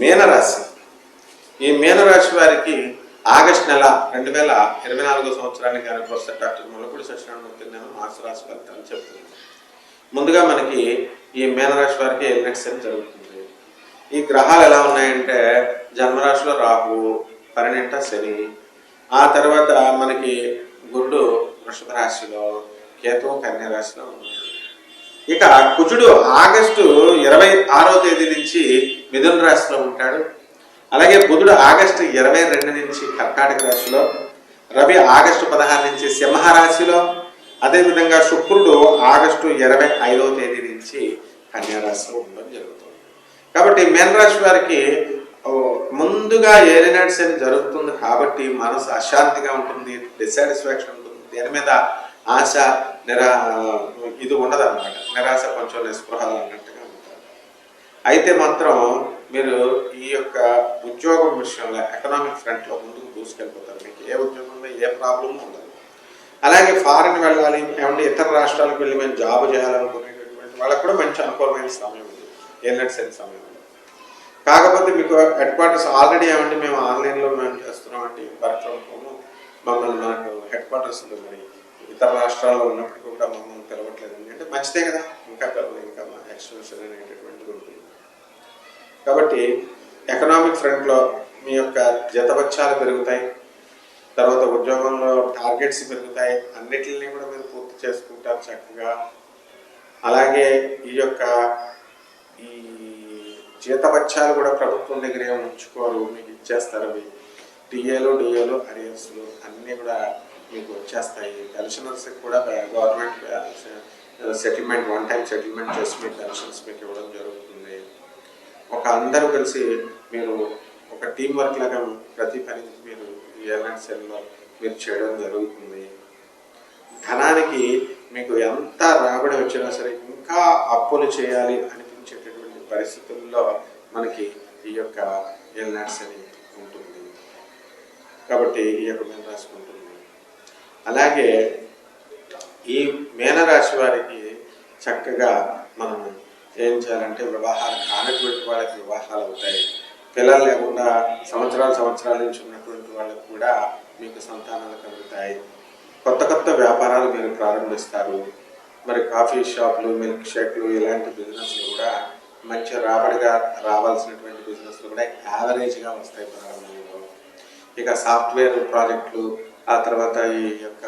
మీనరాశి. ఈ మీనరాశి వారికి ఆగస్ట్ నెల రెండు వేల ఇరవై నాలుగో సంవత్సరానికి గాను ప్రొఫెసర్ డాక్టర్ ములపూడి సత్యనారాయణమూర్తి నేను మాస రాశి ఫలితాలు చెప్తున్నాను ముందుగా మనకి ఈ మీనరాశి వారికి ఎలినెక్స్ జరుగుతుంది. ఈ గ్రహాలు ఎలా ఉన్నాయంటే జన్మరాశిలో రాహు పన్నెంట శని ఆ తర్వాత మనకి గురుడు వృషభ రాశిలో కేతువు కన్యా రాశిలో ఉన్నాయి. ఇక కుజుడు ఆగస్టు ఇరవై ఆరో తేదీ నుంచి మిథున రాశిలో ఉంటాడు. అలాగే బుధుడు ఆగస్టు ఇరవై రెండు నుంచి కర్కాటక రాశిలో రవి ఆగస్టు పదహారు నుంచి సింహరాశిలో అదేవిధంగా శుక్రుడు ఆగస్టు ఇరవై ఐదవ తేదీ నుంచి కన్యారాశిలో ఉండడం జరుగుతుంది. కాబట్టి మేన రాశి వారికి ముందుగా ఏలినాడ్స్ అని జరుగుతుంది కాబట్టి మనసు అశాంతిగా ఉంటుంది డిసాటిస్ఫాక్షన్ ఉంటుంది. దేని మీద ఆశ నిరా ఇది ఉండదు అనమాట నిరాశ కొంచెం నిస్పృహ అన్నట్టుగా ఉంటారు. అయితే మాత్రం మీరు ఈ యొక్క ఉద్యోగం విషయంలో ఎకనామిక్ ఫ్రంట్లో ముందుకు దూసుకెళ్ళిపోతారు. మీకు ఏ ఉద్యోగంలో ఏ ప్రాబ్లం ఉండదు. అలాగే ఫారిన్ వెళ్ళాలి ఏమంటే ఇతర రాష్ట్రాలకు వెళ్ళి మేము జాబ్ చేయాలనుకునేటటువంటి వాళ్ళకు కూడా మంచి అనుకూలమైన సమయం ఉంది. ఏలెట్స్ అయిన సమయం ఉంది. కాకపోతే మీకు హెడ్ క్వార్టర్స్ ఆల్రెడీ ఏమంటే మేము ఆన్లైన్లో మేము చేస్తున్నాం అంటే వర్క్ ఫ్రమ్ హోమ్ మమ్మల్ని మనకు హెడ్ క్వార్టర్స్లో మరి ఇతర రాష్ట్రాల్లో ఉన్నప్పటికీ కూడా మమ్మల్ని పిలవట్లేదు. అంటే మంచిదే కదా. ఇంకా పిలవలేదు. ఇంకా మా ఎక్స్టెన్షన్ అనేటటువంటిది ఉంటుంది కాబట్టి ఎకనామిక్ ఫ్రంట్లో మీ యొక్క జతపక్షాలు పెరుగుతాయి. తర్వాత ఉద్యోగంలో టార్గెట్స్ పెరుగుతాయి. అన్నిటిని కూడా మీరు పూర్తి చేసుకుంటారు చక్కగా. అలాగే ఈ యొక్క ఈ జీతబత్యాలు కూడా ప్రభుత్వం దగ్గరే ఉంచుకోరు. మీకు ఇచ్చేస్తారు. అవి డిఏలు డిఏలు అరియర్స్లు అన్నీ కూడా మీకు వచ్చేస్తాయి. పెన్షనర్స్కి కూడా government settlement one time settlement చేసి మీ పెన్షన్స్ మీకు ఇవ్వడం జరుగుతుంది. ఒక అందరూ కలిసి మీరు ఒక టీం వర్క్ లాగా ప్రతి పని మీరు ఈ సెల్లో మీరు చేయడం జరుగుతుంది. ధనానికి మీకు ఎంత రాబడి వచ్చినా సరే ఇంకా అప్పులు చేయాలి అనిపించేటటువంటి పరిస్థితుల్లో మనకి ఈ యొక్క ఎయిర్లైన్స్ అని ఉంటుంది. కాబట్టి ఈ యొక్క మేము రాసుకుంటుంది. ఉంటుంది అలాగే ఈ మేనరాశి వారికి చక్కగా మనం ఏం చేయాలంటే వివాహాలు కానటువంటి వాళ్ళకి వివాహాలు అవుతాయి. పిల్లలు లేకుండా సంవత్సరాలు సంవత్సరాల నుంచి ఉన్నటువంటి వాళ్ళకి కూడా మీకు సంతానాలు కలుగుతాయి. కొత్త కొత్త వ్యాపారాలు మీరు ప్రారంభిస్తారు. మరి కాఫీ షాపులు మిల్క్ షేక్లు ఇలాంటి బిజినెస్లు కూడా మంచి రాబడిగా రావాల్సినటువంటి బిజినెస్లు కూడా యావరేజ్గా వస్తాయి ప్రారంభంలో. ఇక సాఫ్ట్వేర్ ప్రాజెక్టులు ఆ తర్వాత ఈ యొక్క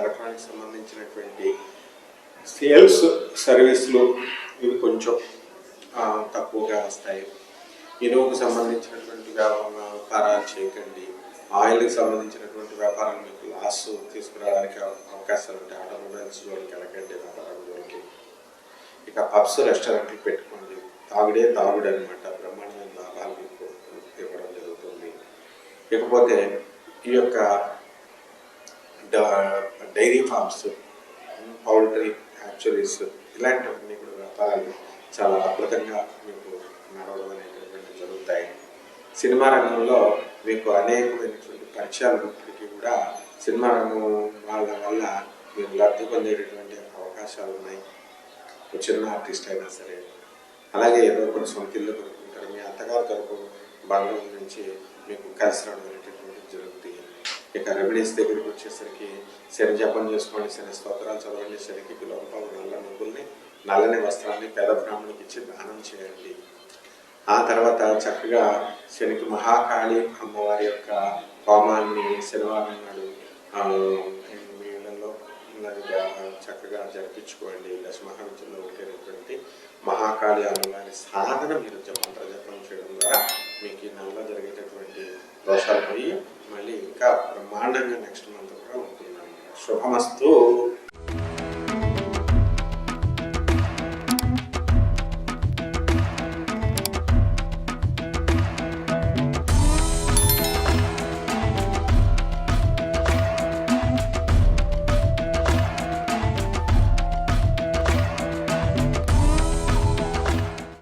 ఎలక్ట్రానిక్ సంబంధించినటువంటి సేల్స్ సర్వీసులు ఇవి కొంచెం తక్కువగా వస్తాయి. ఇనువుకు సంబంధించినటువంటి వ్యాపారాలు చేయకండి. ఆయిల్కి సంబంధించినటువంటి వ్యాపారాలు మీకు లాస్ తీసుకురావడానికి అవకాశాలు ఉంటాయి. ఆటోమొబైల్స్ జోలికి వెళ్ళకండి వ్యాపారం జోలికి. ఇక పబ్స్ రెస్టారెంట్లు పెట్టుకోండి. తాగుడే తాగుడు అనమాట బ్రహ్మాండమైన లాభాలు మీకు ఇవ్వడం జరుగుతుంది. ఇకపోతే ఈ యొక్క డైరీ ఫార్మ్స్ పౌల్ట్రీ హ్యాచరీస్ ఇలాంటివన్నీ కూడా వ్యాపారాలు చాలా అద్భుతంగా మీకు నడవడం అనేటటువంటి జరుగుతాయి. సినిమా రంగంలో మీకు అనేకమైనటువంటి పరిచయాలు ఉన్నప్పటికీ కూడా సినిమా రంగం వాళ్ళ వల్ల మీరు లబ్ధి పొందేటటువంటి అవకాశాలు ఉన్నాయి. ఒక చిన్న ఆర్టిస్ట్ అయినా సరే. అలాగే ఏదో కొన్ని సొంత ఇల్లు కొనుక్కుంటారు. మీ అత్తగారి తరపు బంధువుల నుంచి మీకు కలిసి రావడం అనేటటువంటి జరుగుతాయి. ఇక రెమెడీస్ దగ్గరికి వచ్చేసరికి శని జపం చేసుకోండి శని స్తోత్రాలు చదవండి శనికి లోపల నల్ల నువ్వుల్ని నల్లని వస్త్రాన్ని పేద బ్రాహ్మణికి ఇచ్చి దానం చేయండి ఆ తర్వాత చక్కగా శనికి మహాకాళి అమ్మవారి యొక్క హోమాన్ని శనివారం నాడు మీ చక్కగా జరిపించుకోండి దశమహావిద్యలో ఉండేటటువంటి మహాకాళి అమ్మవారి సాధన మీరు మంత్ర జపం చేయడం ద్వారా మీకు ఈ నెలలో జరిగేటటువంటి దోషాలు పోయి మళ్ళీ ఇంకా బ్రహ్మాండంగా నెక్స్ట్ మంత్ కూడా ఉంటుందన్నమాట. శుభమస్తు.